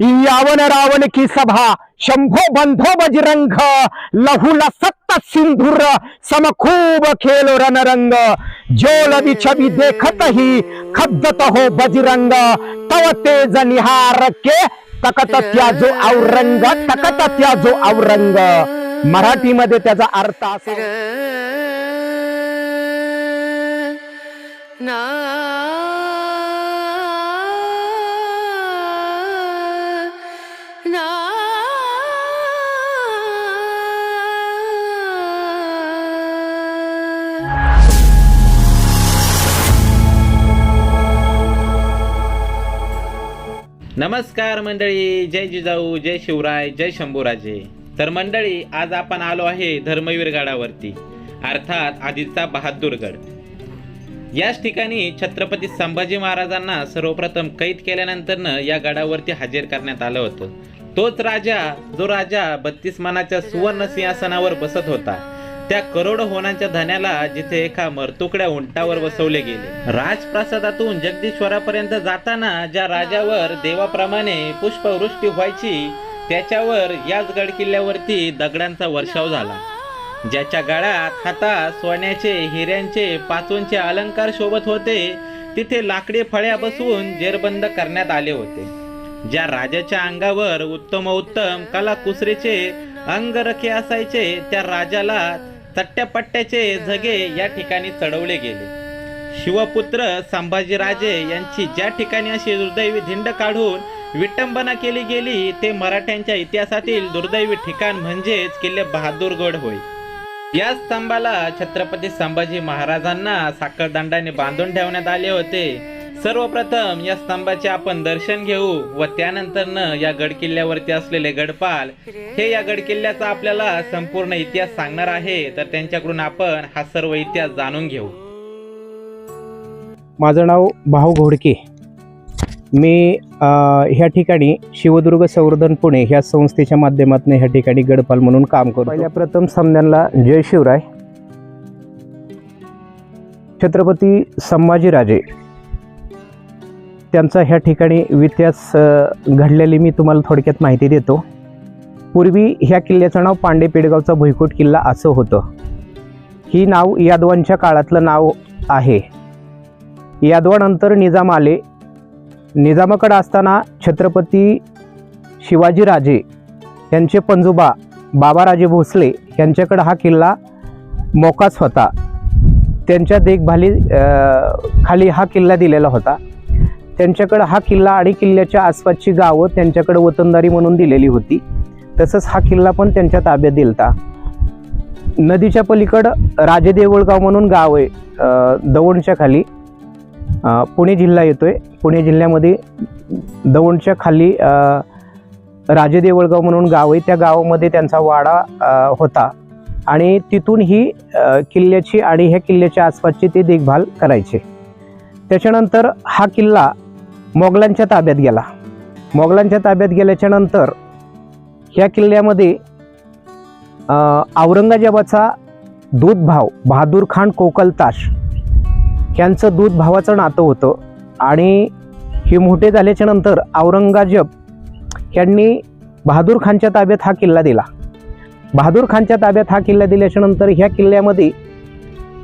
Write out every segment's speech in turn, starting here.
यावन रावण की सभा शंभो बंधो बजरंग लहुला सत्त सिंधुर समखूब खेलो रणरंग। जोल छवि देखत ही खद्दत हो बजरंग तव तेज निहार के तकत त्याजो औरंग तकत त्याजो औरंग। मराठीमध्ये त्याचा अर्थ असा ना नमस्कार मंडळी जय जिजाऊ जय शिवराय जय शंभूराजे. तर मंडळी आज आपण आलो आहे धर्मवीर गडावरती अर्थात आधीचा बहादूरगड याच ठिकाणी छत्रपती संभाजी महाराजांना सर्वप्रथम कैद केल्यानंतरनं या गडावरती हजर करण्यात आलं होतं. तोच राजा जो राजा बत्तीस मानाच्या सुवर्ण सिंहासनावर बसत होता त्या करोड होनांच्या धन्याला जिथे एका मरतुकड्या उंटावर बसवले गेले. राजप्रासादातून जगदीश्वरापर्यंत जाताना ज्या राजावर देवाप्रमाणे पुष्पवृष्टी व्हायची त्याच्यावर याच गड किल्ल्यावरती दगडांचा वर्षाव झाला. ज्याच्या गळ्यात हातात सोन्याचे हिऱ्यांचे पाचूंचे अलंकार शोभत होते तिथे लाकडी फळ्या बसवून जेरबंद करण्यात आले होते. ज्या राजाच्या अंगावर उत्तम उत्तम कला कुसरीचे अंगरखे असायचे त्या राजाला चट्ट्यापट्ट्याचे झगे या ठिकाणी चढवले गेले. शिवपुत्र संभाजीराजे यांची ज्या ठिकाणी अशी दुर्दैवी धिंड काढून विटंबना केली गेली ते मराठ्यांच्या इतिहासातील दुर्दैवी ठिकाण म्हणजेच किल्ले बहादूरगड होय. या स्तंभाला छत्रपती संभाजी महाराजांना साखरदंडाने बांधून ठेवण्यात आले होते. सर्वप्रथम या स्तंभाचे आपण दर्शन घेऊ व त्यानंतर या गड किल्ल्यावरती असलेले गडपाल हे या गड किल्ल्याचा आपल्याला संपूर्ण इतिहास सांगणार आहे. तर त्यांच्याकडून आपण हा सर्व इतिहास जाणून घेऊ. माझं नाव भाऊ घोडके. मी अ, ह्या ठिकाणी शिवदुर्ग संवर्धन पुणे ह्या संस्थेच्या माध्यमातून ह्या ठिकाणी गडपाल म्हणून काम करतो. पहिल्या प्रथम सामन्यांना जय शिवराय. छत्रपती संभाजीराजे. त्यांचा ह्या ठिकाणी इतिहास घडलेली मी तुम्हाला थोडक्यात माहिती देतो. पूर्वी ह्या किल्ल्याचं नाव पांडे पेडगावचा भुईकोट किल्ला असं होतं. ही नाव यादवांच्या काळातलं नाव आहे. यादवानंतर निजाम आले. निजामाकडे असताना छत्रपती शिवाजीराजे यांचे पंजोबा बाबाराजे भोसले यांच्याकडं हा किल्ला मोकाच होता. त्यांच्या देखभाली खाली हा किल्ला दिलेला होता. त्यांच्याकडं हा किल्ला आणि किल्ल्याच्या आसपासची गावं त्यांच्याकडे वतनदारी म्हणून दिलेली होती. तसंच हा किल्ला पण त्यांच्या ताब्यात दिलता. नदीच्या पलीकडं राजे देवळगाव म्हणून गाव आहे अ, दवणच्या खाली. पुणे जिल्हा येतोय. पुणे जिल्ह्यामध्ये दौंडच्या खाली राजे देवळगाव म्हणून गाव आहे. त्या गावामध्ये त्यांचा वाडा होता. आणि तिथून ही किल्ल्याची आणि ह्या किल्ल्याच्या आसपासची ते देखभाल करायचे. त्याच्यानंतर हा किल्ला मोगलांच्या ताब्यात गेला. मोगलांच्या ताब्यात गेल्याच्यानंतर ह्या किल्ल्यामध्ये औरंगजेबाचा दूध भाव बहादूर खान कोकलताश यांचं दूध भावाचं नातं होतं. आणि हे मोठे झाल्याच्यानंतर औरंगजेब यांनी बहादूर खानच्या ताब्यात हा किल्ला दिला. बहादूर खानच्या ताब्यात हा किल्ला दिल्याच्या नंतर ह्या किल्ल्यामध्ये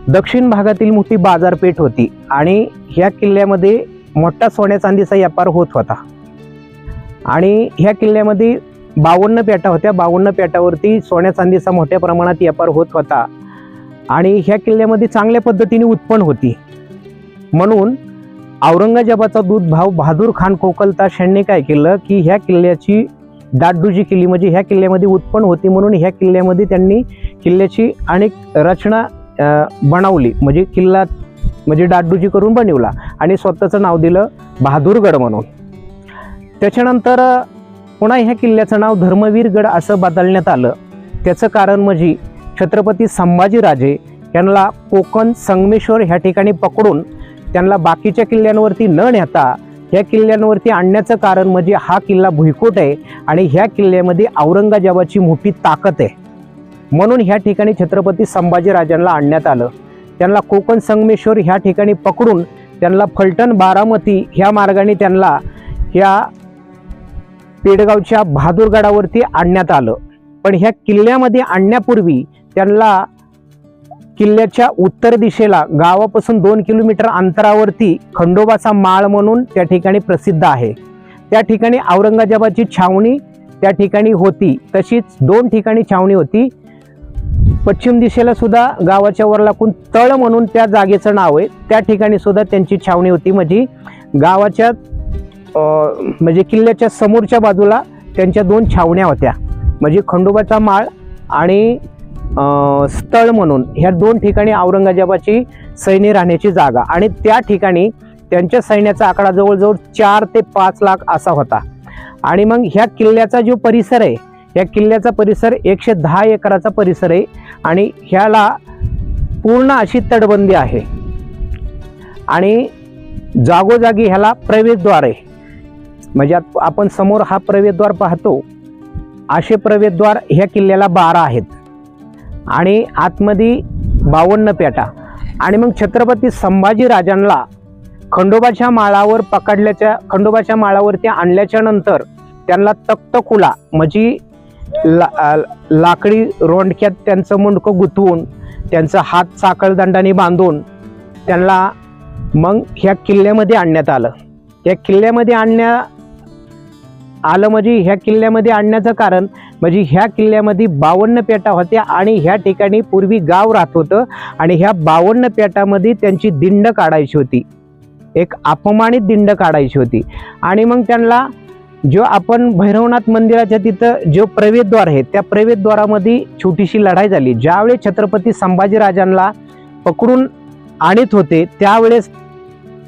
दक्षिण भागातील मोठी बाजारपेठ होती. आणि ह्या किल्ल्यामध्ये मोठा सोन्या चांदीचा व्यापार होत होता. आणि ह्या किल्ल्यामध्ये बावन्न पेटा होत्या. बावन्न पेटावरती सोन्या चांदीचा मोठ्या प्रमाणात व्यापार होत होता. आणि ह्या किल्ल्यामध्ये चांगल्या पद्धतीने उत्पन्न होती. म्हणून औरंगजेबाचा दूध भाव बहादूर खान कोकलता यांनी काय केलं की ह्या किल्ल्याची डागडुजी केली म्हणजे ह्या किल्ल्यामध्ये उत्पन्न होती म्हणून ह्या किल्ल्यामध्ये त्यांनी किल्ल्याची अनेक रचना बनवली. म्हणजे किल्ला म्हणजे डाडूजी करून बनवला आणि स्वतःचं नाव दिलं बहादूरगड म्हणून. त्याच्यानंतर पुन्हा ह्या किल्ल्याचं नाव धर्मवीरगड असं बदलण्यात आलं. त्याचं कारण म्हणजे छत्रपती संभाजीराजे यांना कोकण संगमेश्वर ह्या ठिकाणी पकडून त्यांना बाकीच्या किल्ल्यांवरती न नेता ह्या किल्ल्यांवरती आणण्याचं कारण म्हणजे हा किल्ला भुईकोट आहे आणि ह्या किल्ल्यामध्ये औरंगजेबाची मोठी ताकद आहे. म्हणून ह्या ठिकाणी छत्रपती संभाजीराजांना आणण्यात आलं. त्यांना कोकण संगमेश्वर ह्या ठिकाणी पकडून त्यांना फलटण बारामती ह्या मार्गाने त्यांना ह्या पेडगावच्या बहादूरगडावरती आणण्यात आलं. पण ह्या किल्ल्यामध्ये आणण्यापूर्वी त्यांना किल्ल्याच्या उत्तर दिशेला गावापासून दोन किलोमीटर अंतरावरती खंडोबाचा माळ म्हणून त्या ठिकाणी प्रसिद्ध आहे. त्या ठिकाणी औरंगजेबाची छावणी त्या ठिकाणी होती. तशीच दोन ठिकाणी छावणी होती. पश्चिम दिशेला सुद्धा गावाच्या वर लागून तळ म्हणून त्या जागेचं नाव आहे. त्या ठिकाणी सुद्धा त्यांची छावणी होती. म्हणजे गावाच्या म्हणजे किल्ल्याच्या समोरच्या बाजूला त्यांच्या दोन छावण्या होत्या. म्हणजे खंडोबाचा माळ आणि स्थळ म्हणून ह्या दोन ठिकाणी औरंगजेबाची सैन्य राहण्याची जागा. आणि त्या ठिकाणी त्यांच्या सैन्याचा आकडा जवळजवळ चार ते पाच लाख असा होता. आणि मग ह्या किल्ल्याचा जो परिसर आहे या किल्ल्याचा परिसर एकशे दहा एकराचा परिसर आहे. आणि ह्याला पूर्ण अशी तटबंदी आहे. आणि जागोजागी ह्याला प्रवेशद्वार आहे. म्हणजे आपण समोर हा प्रवेशद्वार पाहतो. असे प्रवेशद्वार ह्या किल्ल्याला बारा आहेत. आणि आतमध्ये बावन्न पेटा आणि मग छत्रपती संभाजी राजांना खंडोबाच्या माळावर पकडल्याच्या खंडोबाच्या माळावरती आणल्याच्या नंतर त्यांना तख्तकुला म्हणजे ला लाकडी रोंडक्यात त्यांचं मुंडकं गुंतवून त्यांचा हात साखळदंडाने बांधून त्यांना मग ह्या किल्ल्यामध्ये आणण्यात आलं. त्या किल्ल्यामध्ये आणण्या आलं म्हणजे ह्या किल्ल्यामध्ये आणण्याचं कारण म्हणजे ह्या किल्ल्यामध्ये बावन्न पेटा होत्या आणि ह्या ठिकाणी पूर्वी गाव राहत होतं आणि ह्या बावन्न पेटामध्ये त्यांची दिंड काढायची होती. एक अपमानित दिंड काढायची होती. आणि मग त्यांना जो आपण भैरवनाथ मंदिराच्या तिथं जो प्रवेशद्वार आहे त्या प्रवेशद्वारामध्ये छोटीशी लढाई झाली. ज्यावेळेस छत्रपती संभाजीराजांना पकडून आणीत होते त्यावेळेस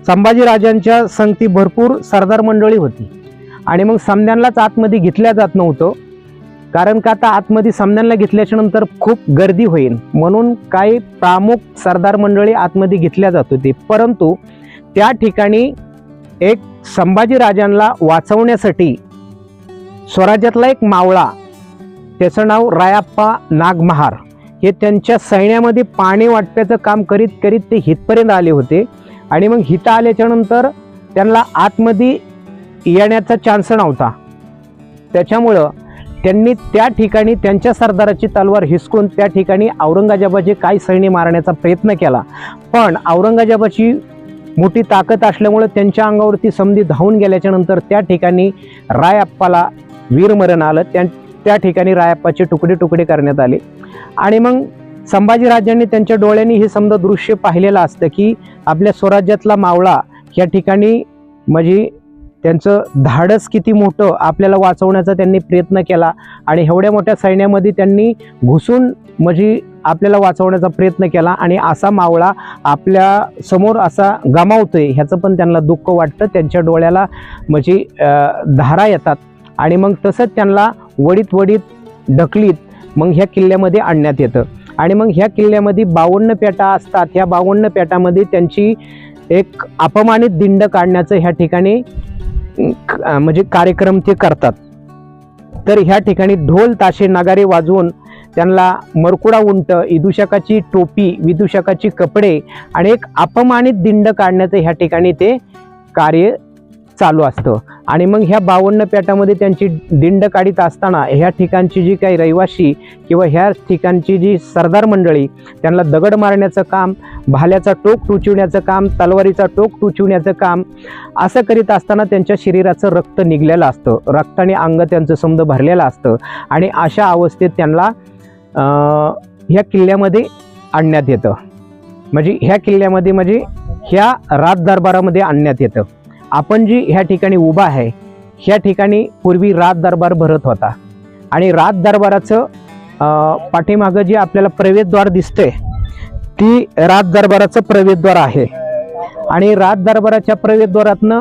संभाजीराजांच्या संगती भरपूर सरदार मंडळी होती. आणि मग समद्यांनाच आतमध्ये घेतल्या जात नव्हतं. कारण का आता आतमध्ये समद्यांना घेतल्याच्या नंतर खूप गर्दी होईल. म्हणून काही प्रामुख सरदार मंडळी आतमध्ये घेतल्या जात होती. परंतु त्या ठिकाणी एक संभाजीराजांना वाचवण्यासाठी स्वराज्यातला एक मावळा त्याचं नाव रायाप्पा नागमहार हे त्यांच्या सैन्यामध्ये पाणी वाटप्याचं काम करीत करीत ते हितपर्यंत आले होते. आणि मग हिथं आल्याच्यानंतर त्यांना आतमध्ये येण्याचा चान्स नव्हता. त्याच्यामुळं त्यांनी त्या ठिकाणी त्यांच्या सरदाराची तलवार हिसकून त्या ठिकाणी औरंगजेबाचे काही सैन्य मारण्याचा प्रयत्न केला. पण औरंगजेबाची मोठी ताकद असल्यामुळे त्यांच्या अंगावरती समधी धावून गेल्याच्यानंतर त्या ठिकाणी रायप्पाला वीरमरण आलं. त्या त्या ठिकाणी रायप्पाचे तुकडे तुकडे करण्यात आले. आणि मग संभाजीराजांनी त्यांच्या डोळ्यांनी हे समजा दृश्य पाहिलेलं असतं की आपल्या स्वराज्यातला मावळा या ठिकाणी म्हणजे त्यांचं धाडस किती मोठं आपल्याला वाचवण्याचा त्यांनी प्रयत्न केला. आणि एवढ्या मोठ्या सैन्यामध्ये त्यांनी घुसून म्हणजे आपल्याला वाचवण्याचा प्रयत्न केला आणि असा मावळा आपल्यासमोर असा गमावतोय ह्याचं पण त्यांना दुःख वाटतं. त्यांच्या डोळ्याला म्हणजे धारा येतात आणि मग तसंच त्यांना वडीत वडीत ढकलीत मग ह्या किल्ल्यामध्ये आणण्यात येतं. आणि मग ह्या किल्ल्यामध्ये बावन्न पेटा असतात. ह्या बावन्न पेटामध्ये त्यांची एक अपमानित दिंड काढण्याचं ह्या ठिकाणी म्हणजे कार्यक्रम ते करतात. तर ह्या ठिकाणी ढोल ताशे नगारे वाजवून त्यांना मरकुडा उंट विदूषकाची टोपी विदूषकाची कपडे आणि एक अपमानित दिंड काढण्याचं ह्या ठिकाणी ते कार्य चालू असतं. आणि मग ह्या बावन्न पेटामध्ये त्यांची दिंड काढीत असताना ह्या ठिकाणची जी काही रहिवासी किंवा ह्या ठिकाणची जी सरदार मंडळी त्यांना दगड मारण्याचं काम भाल्याचा टोक टुचविण्याचं काम तलवारीचा टोक टुचविण्याचं काम असं करीत असताना त्यांच्या शरीराचं रक्त निघलेलं असतं. रक्ताने अंग त्यांचं समज भरलेलं असतं. आणि अशा अवस्थेत त्यांना ह्या किल्ल्यामध्ये आणण्यात येतं. म्हणजे ह्या किल्ल्यामध्ये म्हणजे ह्या राज दरबारामध्ये आणण्यात येतं. आपण जी ह्या ठिकाणी उभा आहे ह्या ठिकाणी पूर्वी राज दरबार भरत होता. आणि राज दरबाराचं पाठीमागं जे आपल्याला प्रवेशद्वार दिसतंय ती राज दरबाराचं प्रवेशद्वार आहे. आणि राज दरबाराच्या प्रवेशद्वारातनं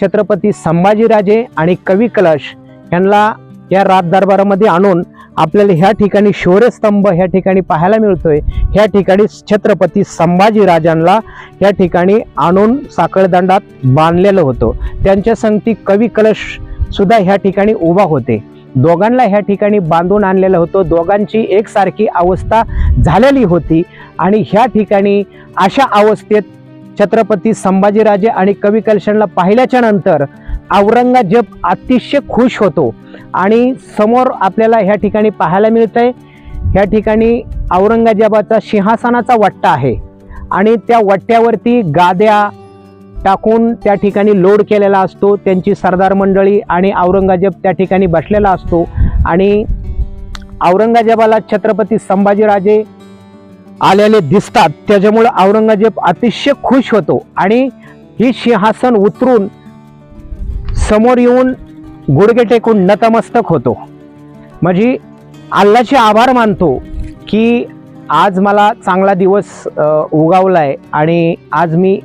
छत्रपती संभाजीराजे आणि कवी कलश यांना या राज दरबारामध्ये आणून आपल्याला ह्या ठिकाणी शौर्यस्तंभ ह्या ठिकाणी पाहायला मिळतोय. ह्या ठिकाणी छत्रपती संभाजीराजांना ह्या ठिकाणी आणून साखळदंडात बांधलेलं होतं. त्यांच्या संगती कवी कलश सुद्धा ह्या ठिकाणी उभा होते. दोघांना ह्या ठिकाणी बांधून आणलेलं होतं. दोघांची एकसारखी अवस्था झालेली होती आणि ह्या ठिकाणी अशा अवस्थेत छत्रपती संभाजीराजे आणि कवी कलशनला पाहिल्याच्या नंतर औरंगजेब अतिशय खुश होतो. आणि समोर आपल्याला ह्या ठिकाणी पाहायला मिळतंय. ह्या ठिकाणी औरंगजेबाचा सिंहासनाचा वट्टा आहे. आणि त्या वट्ट्यावरती गाद्या टाकून त्या ठिकाणी लोड केलेला असतो. त्यांची सरदार मंडळी आणि औरंगजेब त्या ठिकाणी बसलेला असतो. आणि औरंगजेबाला छत्रपती संभाजीराजे आलेले दिसतात. त्याच्यामुळं औरंगजेब अतिशय खुश होतो. आणि ही सिंहासन उतरून समोर येऊन गुडघे टेकून नतमस्तक होतो. म्हणजे अल्लाचे आभार मानतो की आज मला चांगला दिवस उगावला आहे आणि आज मी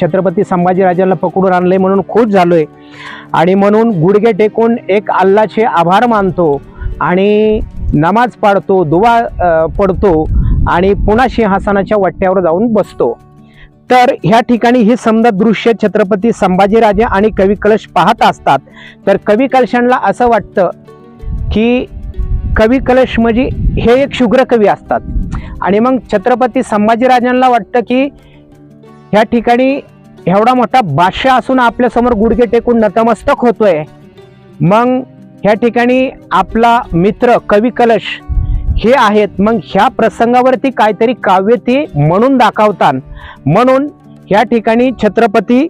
छत्रपती संभाजीराजांना पकडून आणलंय म्हणून खुश झालोय. आणि म्हणून गुडघे टेकून एक अल्लाचे आभार मानतो आणि नमाज पाडतो दुवा पडतो. आणि पुन्हा सिंहासनाच्या वट्ट्यावर जाऊन बसतो. तर ह्या ठिकाणी हे समजा दृश्य छत्रपती संभाजीराजे आणि कवी कलश पाहत असतात. तर कवी कलशांना असं वाटतं की कवी कलश म्हणजे हे एक शुग्र कवी असतात. आणि मग छत्रपती संभाजीराजांना वाटतं की ह्या ठिकाणी एवढा मोठा बादशाह असून आपल्यासमोर गुडघे टेकून नतमस्तक होतोय. मग ह्या ठिकाणी आपला मित्र कवी कलश हे आहेत. मग ह्या प्रसंगावरती काहीतरी काव्य ते म्हणून दाखवतात. म्हणून ह्या ठिकाणी छत्रपती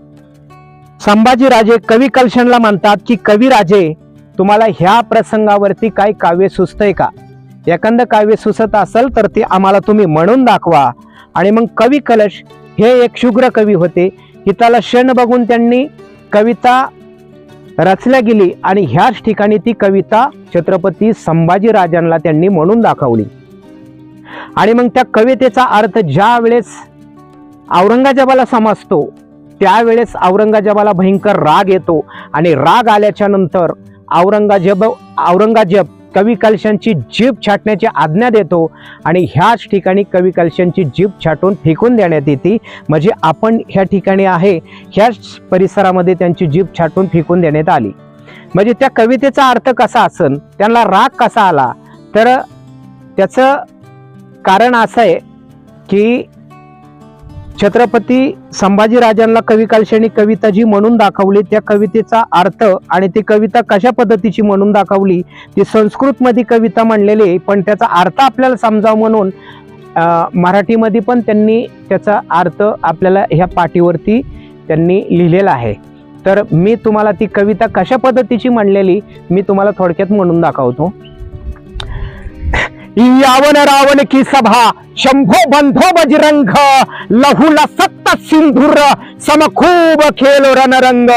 संभाजीराजे कवी कलशनला म्हणतात की कविराजे तुम्हाला ह्या प्रसंगावरती काही काव्य सुचतंय का? एखादं काव्य सुचत असेल तर ते आम्हाला तुम्ही म्हणून दाखवा. आणि मग कवी कलश हे एक शुग्र कवी होते. हिताला क्षण बघून त्यांनी कविता रचल्या गेली आणि ह्याच ठिकाणी ती कविता छत्रपती संभाजीराजांना त्यांनी म्हणून दाखवली. आणि मग त्या कवितेचा अर्थ ज्या वेळेस औरंगजेबाला समजतो त्यावेळेस औरंगजेबाला भयंकर राग येतो आणि राग आल्याच्यानंतर औरंगजेब औरंगजेब कवी कलशांची जीभ छाटण्याची आज्ञा देतो आणि ह्याच ठिकाणी कवी कलशांची जीभ छाटून फेकून देण्यात येते. म्हणजे आपण ह्या ठिकाणी आहे ह्याच परिसरामध्ये त्यांची जीभ छाटून फेकून देण्यात आली. म्हणजे त्या कवितेचा अर्थ कसा असन त्यांना राग कसा आला तर त्याचं कारण असं आहे की छत्रपती संभाजीराजांना कवी कालशेणी कविता जी म्हणून दाखवली. त्या कवितेचा अर्थ आणि ती कविता कशा पद्धतीची म्हणून दाखवली ती संस्कृतमध्ये कविता म्हणलेली आहे, पण त्याचा अर्थ आपल्याला समजावं म्हणून मराठीमध्ये पण त्यांनी त्याचा अर्थ आपल्याला ह्या पाठीवरती त्यांनी लिहिलेला आहे. तर मी तुम्हाला ती कविता कशा पद्धतीची म्हणलेली मी तुम्हाला थोडक्यात म्हणून दाखवतो. यावन रावण की सभा शंभो बंधो बजरंग लहुला सत्त सिंधुर समखूब खेलो रणरंग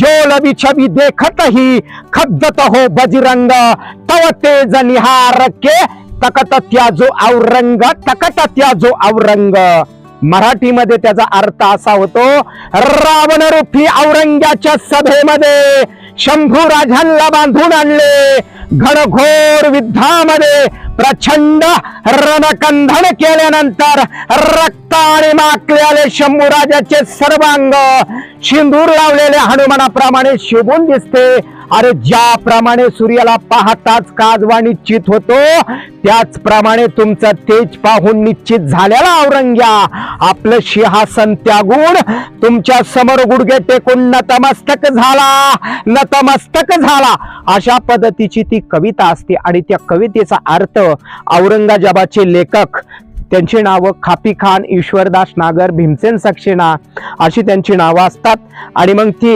जोल छवि देखत ही खद्दत हो बजरंग तव तेज निहार के तकत त्याजो औरंग तकत त्याजो औरंग मराठीमध्ये त्याचा अर्थ असा होतो रावण रूपी औरंग्याच्या सभेमध्ये शंभू राजांना बांधून आणले घनघोर युद्धामध्ये प्रचंड रणकंधन केल्यानंतर रक्ताने माकलेले शंभूराजाचे सर्वांग शिंदूर लावलेल्या हनुमानाप्रमाणे शोभून दिसते अरे ज्याप्रमाणे सूर्याला पाहताच काजवा निश्चित होतो त्याचप्रमाणे तुमचं तेज पाहून निश्चित झालेला औरंग्या. आपलं सिंहासन त्यागून तुमच्यासमोर गुडघे टेकून नतमस्तक झाला नतमस्तक झाला. अशा पद्धतीची ती कविता असते आणि त्या कवितेचा अर्थ औरंगजेबाचे लेखक त्यांची नावं खापी खान ईश्वरदास नागर भीमसेन सक्सेना अशी त्यांची नावं असतात. आणि मग ती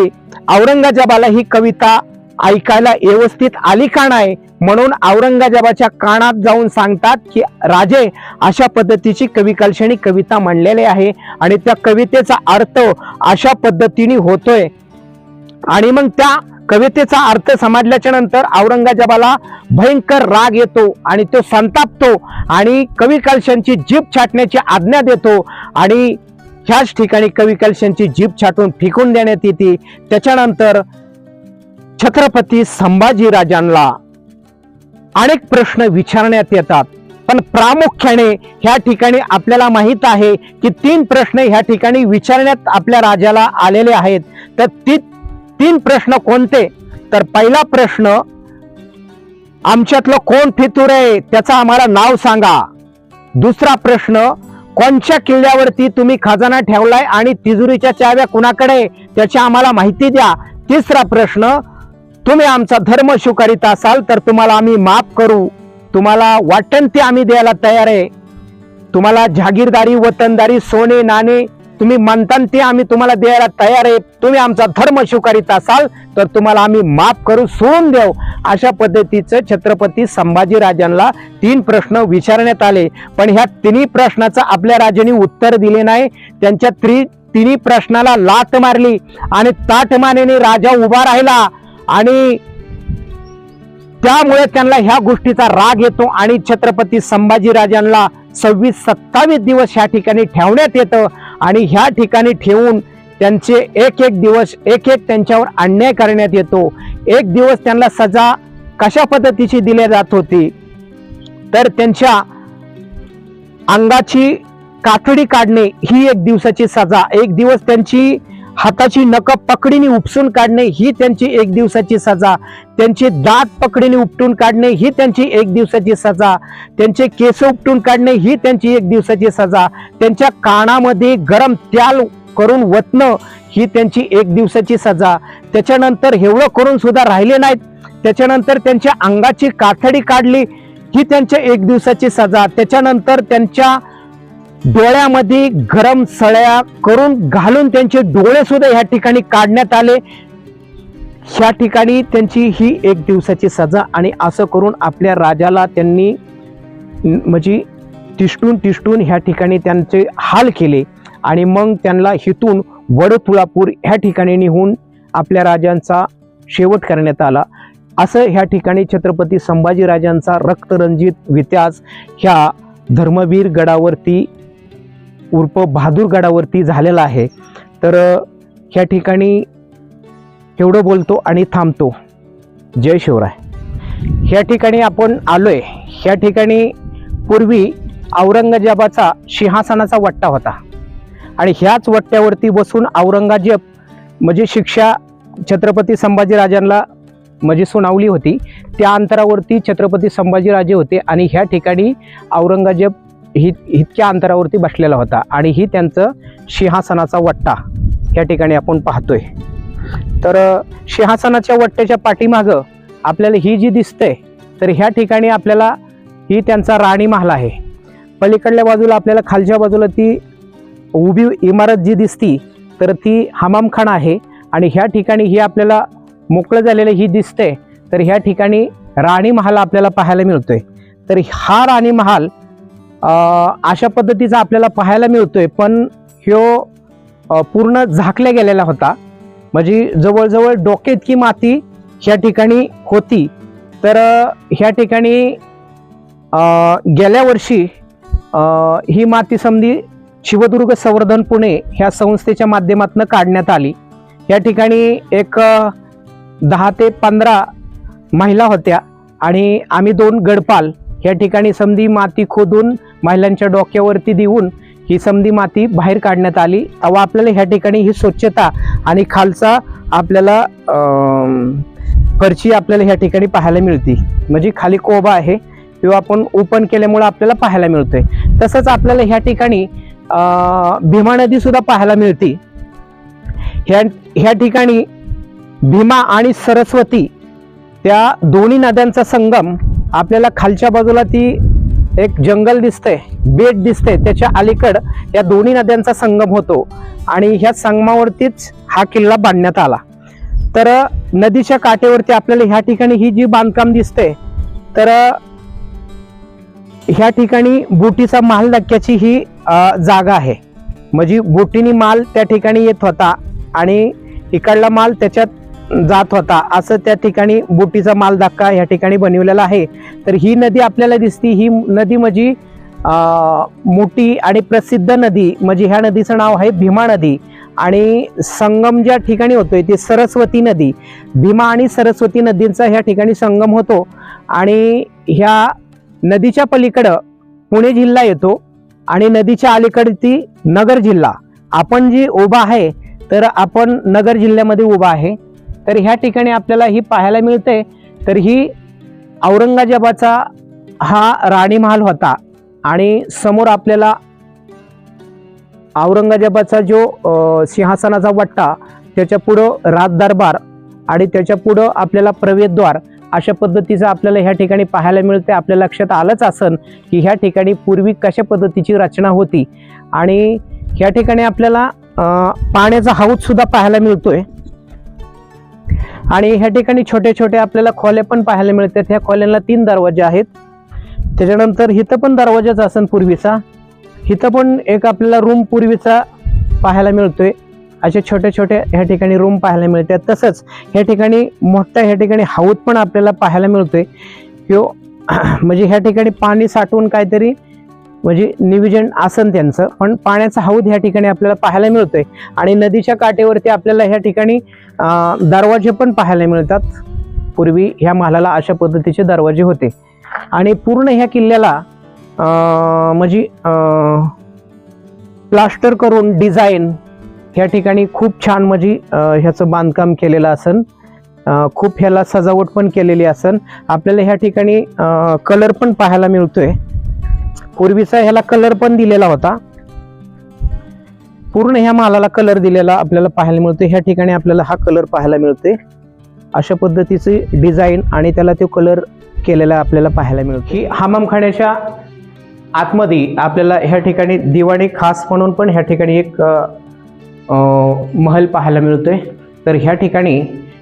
औरंगजेबाला ही कविता ऐकायला व्यवस्थित आली का नाही? म्हणून औरंगजेबाच्या कानात जाऊन सांगतात की राजे अशा पद्धतीची कवी कविता म्हणलेली आहे आणि त्या कवितेचा अर्थ अशा पद्धतीने होतोय. आणि मग त्या कवितेचा अर्थ समजल्याच्या नंतर औरंगजेबाला भयंकर राग येतो आणि तो संतापतो आणि कवी कलशांची जीभ छाटण्याची आज्ञा देतो आणि ह्याच ठिकाणी कवी कलशांची जीभ छाटून फेकून देण्यात येते. त्याच्यानंतर छत्रपती संभाजीराजांना अनेक प्रश्न विचारण्यात येतात. पण प्रामुख्याने ह्या ठिकाणी आपल्याला माहीत आहे की तीन प्रश्न ह्या ठिकाणी विचारण्यात आपल्या राजाला आलेले आहेत. तर ती तीन प्रश्न कोणते? तर पहिला प्रश्न आमच्यातलं कोण फितूर आहे त्याचं आम्हाला नाव सांगा. दुसरा प्रश्न कोणच्या किल्ल्यावरती तुम्ही खजाना ठेवलाय आणि तिजुरीच्या चाव्या कुणाकडे? त्याची आम्हाला माहिती द्या. तिसरा प्रश्न तुम्ही आमचा धर्म स्वीकारित असाल तर तुम्हाला आम्ही माफ करू. तुम्हाला वाटण ते आम्ही द्यायला तयार आहे. तुम्हाला जागीरदारी वतनदारी सोने नाणे तुम्ही म्हणतान ते आम्ही तुम्हाला द्यायला तयार आहे. तुम्ही आमचा धर्म स्वीकारित असाल तर तुम्हाला आम्ही माफ करू सोडून देऊ. अशा पद्धतीचं छत्रपती संभाजीराजांना तीन प्रश्न विचारण्यात आले. पण ह्या तिन्ही प्रश्नाचं आपल्या राजाने उत्तर दिले नाही. त्यांच्या त्रि तिन्ही प्रश्नाला लात मारली आणि ताटमानेने राजा उभा राहिला. आणि त्यामुळे त्यांना ह्या गोष्टीचा राग येतो आणि छत्रपती संभाजीराजांना सव्वीस सत्तावीस दिवस ह्या ठिकाणी ठेवण्यात येतं आणि ह्या ठिकाणी ठेवून त्यांचे एक एक दिवस एक एक त्यांच्यावर अन्याय करण्यात येतो. एक दिवस त्यांना सजा कशा पद्धतीची दिली जात होती? तर त्यांच्या अंगाची कातडी काढणे ही एक दिवसाची सजा. एक दिवस त्यांची हाताची नख पकडीने उपसून काढणे ही त्यांची एक दिवसाची सजा. त्यांचे दात पकडीने उपटून काढणे ही त्यांची एक दिवसाची सजा. त्यांचे केस उपटून काढणे ही त्यांची एक दिवसाची सजा. त्यांच्या कानामध्ये गरम त्याल करून वतणं ही त्यांची एक दिवसाची सजा. त्याच्यानंतर एवढं करून सुद्धा राहिले नाहीत. त्याच्यानंतर त्यांच्या अंगाची कातडी काढली ही त्यांच्या एक दिवसाची सजा. त्याच्यानंतर त्यांच्या डोळ्यामध्ये गरम सळ्या करून घालून त्यांचे डोळे सुद्धा ह्या ठिकाणी काढण्यात आले. ह्या ठिकाणी त्यांची ही एक दिवसाची सजा आणि असं करून आपल्या राजाला त्यांनी म्हणजे तिष्टून तिष्टून ह्या ठिकाणी त्यांचे हाल केले. आणि मग त्यांना हिथून वडतुळापूर ह्या ठिकाणी निघून आपल्या राजांचा शेवट करण्यात आला. असं ह्या ठिकाणी छत्रपती संभाजीराजांचा रक्तरंजित वित्यास ह्या धर्मवीर गडावरती उर्फ बहादूरगडावरती झालेला आहे. तर ह्या ठिकाणी एवढं बोलतो आणि थांबतो? जय शिवराय. ह्या ठिकाणी आपण आलो आहे ह्या ठिकाणी पूर्वी औरंगजेबाचा सिंहासनाचा वट्टा होता. आणि ह्याच वट्ट्यावरती बसून औरंगजेब म्हणजे शिक्षा छत्रपती संभाजीराजांना म्हणजे सुनावली होती. त्या अंतरावरती छत्रपती संभाजीराजे होते आणि ह्या ठिकाणी औरंगजेब हित इतक्या अंतरावरती बसलेला होता. आणि ही त्यांचं सिंहासनाचा वट्टा या ठिकाणी आपण पाहतोय. तर सिंहासनाच्या वट्ट्याच्या पाठीमागं आपल्याला ही जी दिसते तर ह्या ठिकाणी आपल्याला ही त्यांचा राणी महाल आहे. पलीकडल्या बाजूला आपल्याला खालच्या बाजूला ती उभी इमारत जी दिसती तर ती हमामखाना आहे. आणि ह्या ठिकाणी ही आपल्याला मोकळं झालेलं ही दिसते तर ह्या ठिकाणी राणी महाल आपल्याला पाहायला मिळतोय. तर हा राणी महाल अशा पद्धतीचा आपल्याला पाहायला मिळतोय. पण ह्यो पूर्ण झाकल्या गेलेला होता. म्हणजे जवळजवळ डोक्यातकी माती ह्या ठिकाणी होती. तर ह्या ठिकाणी गेल्या वर्षी ही माती समधी शिवदुर्ग संवर्धन पुणे ह्या संस्थेच्या माध्यमातून काढण्यात आली. या ठिकाणी एक दहा ते पंधरा महिला होत्या आणि आम्ही दोन गडपाल. या ठिकाणी समधी माती खोदून महिलांच्या डोक्यावरती देऊन ही समधी माती बाहेर काढण्यात आली. तेव्हा आपल्याला ह्या ठिकाणी ही स्वच्छता आणि खालचा आपल्याला फरची आपल्याला ह्या ठिकाणी पाहायला मिळते. म्हणजे खाली कोबा आहे किंवा आपण ओपन केल्यामुळे आपल्याला पाहायला मिळतोय. तसंच आपल्याला ह्या ठिकाणी भीमा नदी सुद्धा पाहायला मिळते. ह्या ह्या ठिकाणी भीमा आणि सरस्वती त्या दोन्ही नद्यांचा संगम आपल्याला खालच्या बाजूला ती एक जंगल दिसतंय बेट दिसतंय त्याच्या अलीकड या दोन्ही नद्यांचा संगम होतो. आणि ह्या संगमावरतीच हा किल्ला बांधण्यात आला. तर नदीच्या काठेवरती आपल्याला ह्या ठिकाणी ही जी बांधकाम दिसते तर ह्या ठिकाणी बोटीचा माल धक्क्याची ही जागा आहे. म्हणजे बोटीनी माल त्या ठिकाणी येत होता आणि इकडला माल त्याच्यात जात होता. असं त्या ठिकाणी बोटीचा माल धक्का ह्या ठिकाणी बनवलेला आहे. तर ही नदी आपल्याला दिसती. ही नदी म्हणजे मोठी आणि प्रसिद्ध नदी. म्हणजे ह्या नदीचं नाव आहे भीमा नदी. आणि संगम ज्या ठिकाणी होतोय ते सरस्वती नदी. भीमा आणि सरस्वती नदींचा ह्या ठिकाणी संगम होतो. आणि ह्या नदीच्या पलीकडं पुणे जिल्हा येतो आणि नदीच्या अलीकडे ती नगर जिल्हा. आपण जी उभा आहे तर आपण नगर जिल्ह्यामध्ये उभा आहे. तर ह्या ठिकाणी आपल्याला ही पाहायला मिळते. तर ही औरंगजेबाचा हा राणी महाल होता आणि समोर आपल्याला औरंगजेबाचा जो सिंहासनाचा वट्टा त्याच्या पुढं राजदरबार आणि त्याच्या पुढं आपल्याला प्रवेशद्वार अशा पद्धतीचं आपल्याला ह्या ठिकाणी पाहायला मिळते. आपल्या लक्षात आलंच असन की ह्या ठिकाणी पूर्वी कशा पद्धतीची रचना होती. आणि ह्या ठिकाणी आपल्याला पाण्याचा हौद सुद्धा पाहायला मिळतोय. आणि ह्या ठिकाणी छोटे छोटे आपल्याला खोल्या पण पाहायला मिळतात. ह्या खोल्यांना तीन दरवाजे आहेत. त्याच्यानंतर इथं पण दरवाजाच असन पूर्वीचा. इथं पण एक आपल्याला रूम पूर्वीचा पाहायला मिळतोय. असे छोटे छोटे ह्या ठिकाणी रूम पाहायला मिळतात. तसंच ह्या ठिकाणी मोठ्या ह्या ठिकाणी हाऊत पण आपल्याला पाहायला मिळतोय. किंवा म्हणजे ह्या ठिकाणी पाणी साठवून काहीतरी म्हणजे निविजन आसन त्यांचं. पण पाण्याचा हौद ह्या ठिकाणी आपल्याला पाहायला मिळतोय. आणि नदीच्या काठेवरती आपल्याला ह्या ठिकाणी दरवाजे पण पाहायला मिळतात. पूर्वी ह्या महालाला अशा पद्धतीचे दरवाजे होते. आणि पूर्ण ह्या किल्ल्याला म्हणजे प्लास्टर करून डिझाईन ह्या ठिकाणी खूप छान म्हणजे ह्याचं बांधकाम केलेलं असन खूप ह्याला सजावट पण केलेली असन आपल्याला ह्या ठिकाणी कलर पण पाहायला मिळतोय. पूर्वीचा ह्याला कलर पण दिलेला होता. पूर्ण ह्या मालाला कलर दिलेला आपल्याला पाहायला मिळतो ह्या ठिकाणी आपल्याला हा कलर पाहायला मिळते अशा पद्धतीची डिझाईन आणि त्याला तो कलर केलेला आपल्याला पाहायला मिळतो ही हमामखान्याच्या आतमध्ये आपल्याला ह्या ठिकाणी दिवाणी खास म्हणून पण ह्या ठिकाणी एक महल पाहायला मिळतोय. तर ह्या ठिकाणी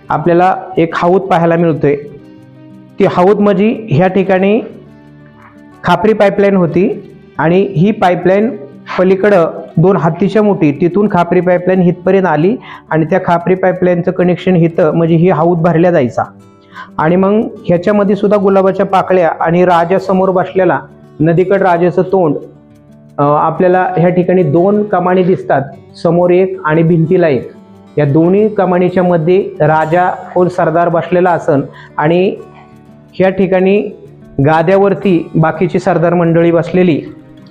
आपल्याला एक हाऊद पाहायला मिळतोय. ती हौद म्हणजे ह्या ठिकाणी खापरी पाईपलाईन होती आणि ही पाईपलाईन पलीकडं दोन हत्तीच्या मोठी तिथून खापरी पाईपलाईन हितपर्यंत आली आणि त्या खापरी पाईपलाईनचं कनेक्शन हिथं म्हणजे ही हाऊत भरल्या जायचा. आणि मग ह्याच्यामध्ये सुद्धा गुलाबाच्या पाकळ्या आणि राजासमोर बसलेला नदीकड राजाचं तोंड आपल्याला ह्या ठिकाणी दोन कमाणी दिसतात समोर एक आणि भिंतीला एक. या दोन्ही कमाणीच्या मध्ये राजा कोण सरदार बसलेला असन आणि ह्या ठिकाणी गाद्यावरती बाकीची सरदार मंडळी बसलेली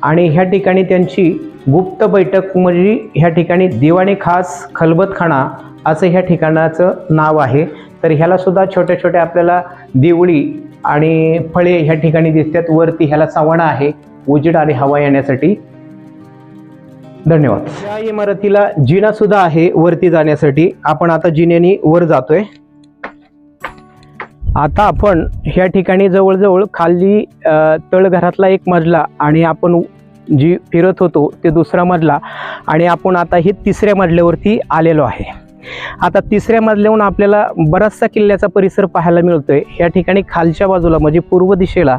आणि ह्या ठिकाणी त्यांची गुप्त बैठक म्हणजे ह्या ठिकाणी दिवाणी खास खलबतखाना असं ह्या ठिकाणाचं नाव आहे. तर ह्यालासुद्धा छोट्या छोट्या आपल्याला देवळी आणि फळे ह्या ठिकाणी दिसतात. वरती ह्याला सवणा आहे. उजेड आणि हवा येण्यासाठी. धन्यवाद. या इमारतीला जिना सुद्धा आहे वरती जाण्यासाठी. आपण आता जिन्यानी वर जातोय. आता आपण ह्या ठिकाणी जवळजवळ खाली तळघरातला एक मजला आणि आपण जी फिरत होतो ते दुसरा मजला आणि आपण आता हे तिसऱ्या मजल्यावरती आलेलो आहे. आता तिसऱ्या मजल्याहून आपल्याला बराचसा किल्ल्याचा परिसर पाहायला मिळतोय. या ठिकाणी खालच्या बाजूला म्हणजे पूर्व दिशेला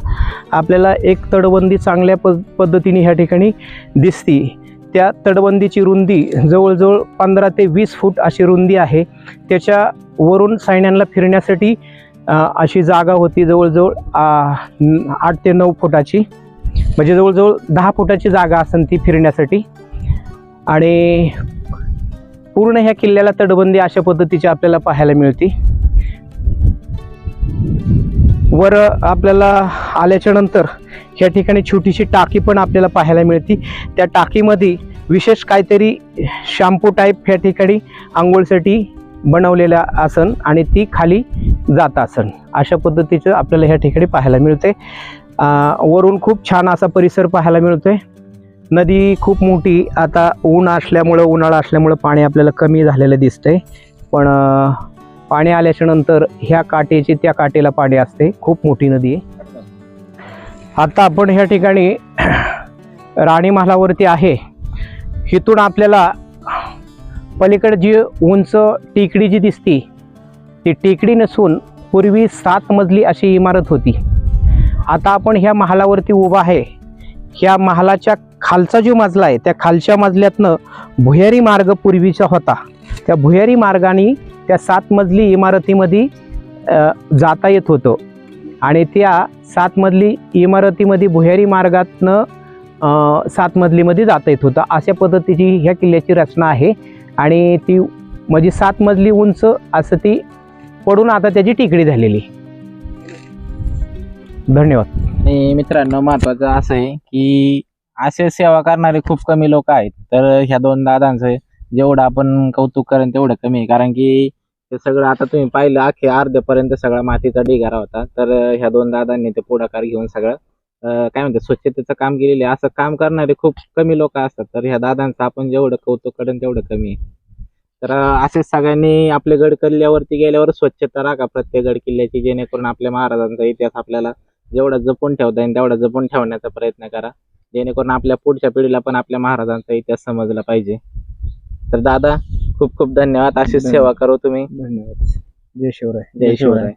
आपल्याला एक तडबंदी चांगल्या प पद्धतीने ह्या ठिकाणी दिसती. त्या तडबंदीची रुंदी जवळजवळ पंधरा ते वीस फूट अशी रुंदी आहे. त्याच्या वरून सैन्यांना फिरण्यासाठी अशी जागा होती जवळजवळ आठ ते नऊ फुटाची. म्हणजे जवळजवळ दहा फुटाची जागा असेल ती फिरण्यासाठी. आणि पूर्ण ह्या किल्ल्याला तटबंदी अशा पद्धतीची आपल्याला पाहायला मिळते. वर आपल्याला आल्याच्यानंतर ह्या ठिकाणी छोटीशी टाकी पण आपल्याला पाहायला मिळते. त्या टाकीमध्ये विशेष काहीतरी शॅम्पू टाईप ह्या ठिकाणी आंघोळसाठी बनवलेलं आसन आणि ती खाली जात आसन. अशा पद्धतीचं आपल्याला ह्या ठिकाणी पाहायला मिळते. वरून खूप छान असा परिसर पाहायला मिळतोय. नदी खूप मोठी आता ऊन असल्यामुळं उन्हाळा असल्यामुळं पाणी आपल्याला कमी झालेलं दिसतंय. पण पाणी आल्याच्यानंतर ह्या काठेची त्या काठेला पाणी असते खूप मोठी नदी आहे. आता आपण ह्या ठिकाणी राणी महालावरती आहे. इथून आपल्याला पलीकडे जी उंच टेकडी जी दिसती ती टेकडी नसून पूर्वी सात मजली अशी इमारत होती. आता आपण ह्या महालावरती उभा आहे. ह्या महालाच्या खालचा जो मजला आहे त्या खालच्या मजल्यातनं भुयारी मार्ग पूर्वीचा होता. त्या भुयारी मार्गाने त्या सात मजली इमारतीमध्ये जाता येत होतं. आणि त्या सात मजली इमारतीमध्ये भुयारी मार्गातनं सात मजलीमध्ये जाता येत होतं. अशा पद्धतीची ह्या किल्ल्याची रचना आहे. आणि ती म्हणजे सात मजली उंच असं ती पडून आता त्याची टिकडी झालेली. धन्यवाद. आणि मित्रांनो महत्वाचं असं आहे की असे सेवा करणारे खूप कमी लोक आहेत. तर ह्या दोन दादांचं जेवढं आपण कौतुक करेन तेवढं कमी आहे. कारण की ते सगळं आता तुम्ही पाहिलं अख्खे अर्ध्यापर्यंत सगळा मातीचा ढिगारा होता. तर ह्या दोन दादांनी ते पुढाकार घेऊन सगळं काय म्हणतात स्वच्छतेचं काम केलेलं असं काम करणारे खूप कमी लोक असतात. तर ह्या दादांचं आपण जेवढं कौतुक करेन तेवढं कमी आहे. तर असेच सगळ्यांनी आपले गड किल्ल्यावरती गेल्यावर स्वच्छता राखा प्रत्येक गड किल्ल्याची जेणेकरून आपल्या महाराजांचा इतिहास आपल्याला जेवढा जपून ठेवता येईल तेवढा जपून ठेवण्याचा प्रयत्न करा. जेणेकरून आपल्या पुढच्या पिढीला पण आपल्या महाराजांचा इतिहास समजला पाहिजे. तर दादा खूप खूप धन्यवाद. अशीच. सेवा करो तुम्ही. धन्यवाद. जय शिवराय. जय शिवराय.